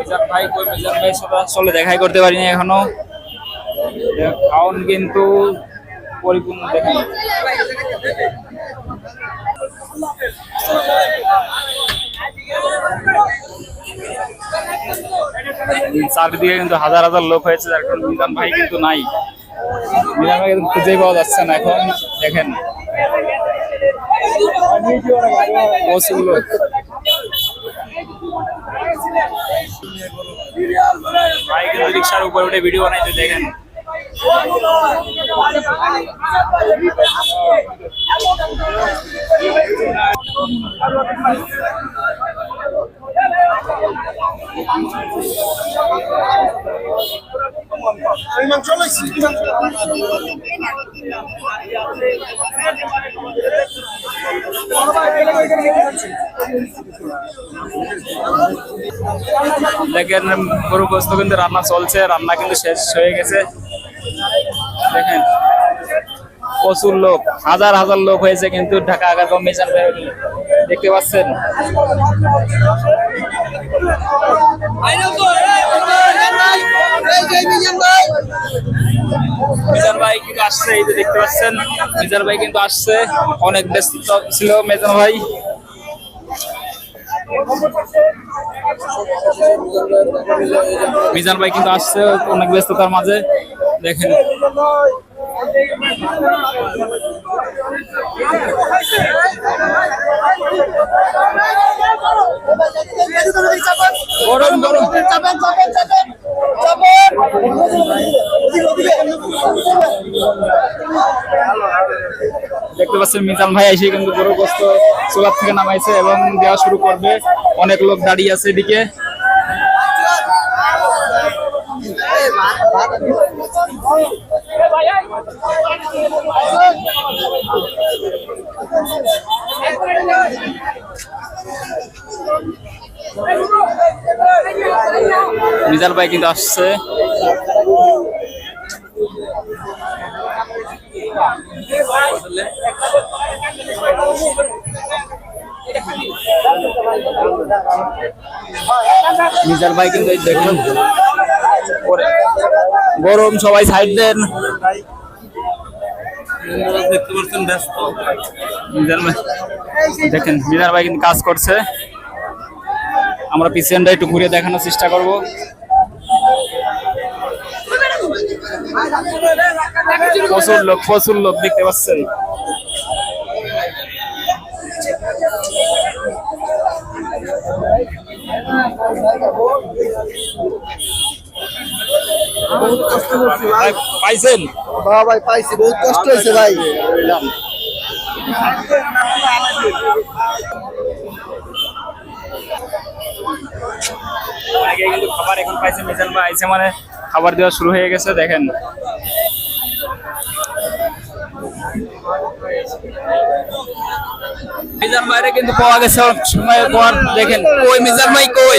মিজান ভাই কই? মিজান ভাই সাথে আসলে দেখাই করতে পারিনি এখনও। খাওন কিন্তু পরিপূর্ণ দেখেন চারিদিকে কিন্তু হাজার হাজার লোক হয়েছে যার কারণে মিজান ভাই কিন্তু নাই। মিজান ভাই কিন্তু খুঁজেই পাওয়া যাচ্ছে না এখন দেখেন। লোক ভাই কিন্তু রিক্সার উপরে উঠে ভিডিও বানাইতে দেখেন। দেখেন, গরু গোস্ত কিন্তু রান্না চলছে, রান্না কিন্তু শেষ হয়ে গেছে। দেখেন, প্রচুর লোক, হাজার হাজার লোক হয়েছে কিন্তু ঢাকা আগারগাঁও মিশন দেখতে পাচ্ছেন? মিজান ভাই কিন্তু আসছে, এই যে দেখতে পাচ্ছেন, মিজান ভাই কিন্তু আসছে, অনেক ব্যস্ত ছিল মেজান ভাই। মিজান ভাই কিন্তু আসছে অনেক ব্যস্ততার মাঝে। দেখেন। গরম গরম। দেখতে পাচ্ছেন মিজান ভাই এসে কিন্তু গরু গোস্ত চুলার থেকে নামাইছে এবং দেওয়া শুরু করবে। অনেক লোক দাঁড়িয়ে আছে এদিকে। মিজাল ভাই কিন্তু আসছে। মিজান ভাই কিন্তু দেখুন। গরম সবাই সাইড দেন। দেখতে পাচ্ছেন ব্যস্ত। মিজান ভাই দেখেন মিজান ভাই কিন্তু কাজ করছে। আমরা পিছনটা একটু ঘুরে দেখানোর চেষ্টা করব। প্রচুর লোক প্রচুর লোক দেখতে পাচ্ছেন? পাইছেন? বাবা ভাই পাইছি বহুত কষ্ট হয়েছে ভাই। আগে কিন্তু খাবার এখন পাইছে মিজান ভাই আইছে মানে খাবার দেওয়া শুরু হয়ে গেছে, দেখেন। মিজান ভাইরে কিন্তু পাওয়া গেছে সময় পর, দেখেন, কই মিজান ভাই, কই?